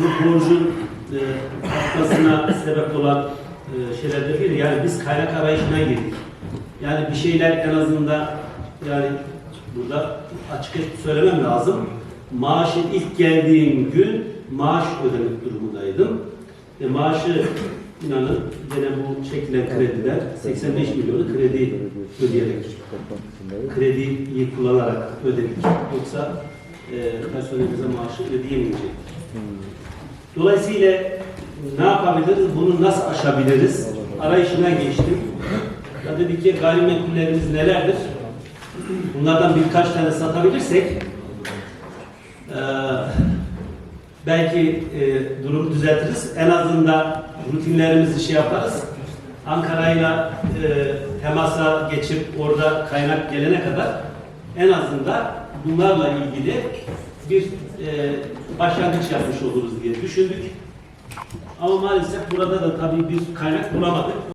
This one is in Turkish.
bu borcun e, artmasına sebep olan e, şeylerden biri. Yani biz kaynak arayışına girdik. Yani bir şeyler en azından yani burada açık söylemem lazım. Maaşın ilk geldiğim gün maaş ödemek durumundaydım. E, maaşı inanın gene bu çekilen krediler 85 milyonu kredi ödeyerek krediyi kullanarak ödedik. Yoksa e, personelimize maaşı ödeyemeyecek. Dolayısıyla ne yapabiliriz? Bunu nasıl aşabiliriz? Arayışına geçtim. Ya dedik ki gayrimenkullerimiz nelerdir? Bunlardan birkaç tane satabilirsek e, belki e, durumu düzeltiriz. En azından rutinlerimizi şey yaparız. Ankara'yla e, temasa geçip orada kaynak gelene kadar en azından bunlarla ilgili bir e, başlangıç yapmış oluruz diye düşündük. Ama maalesef burada da tabii bir kaynak bulamadık.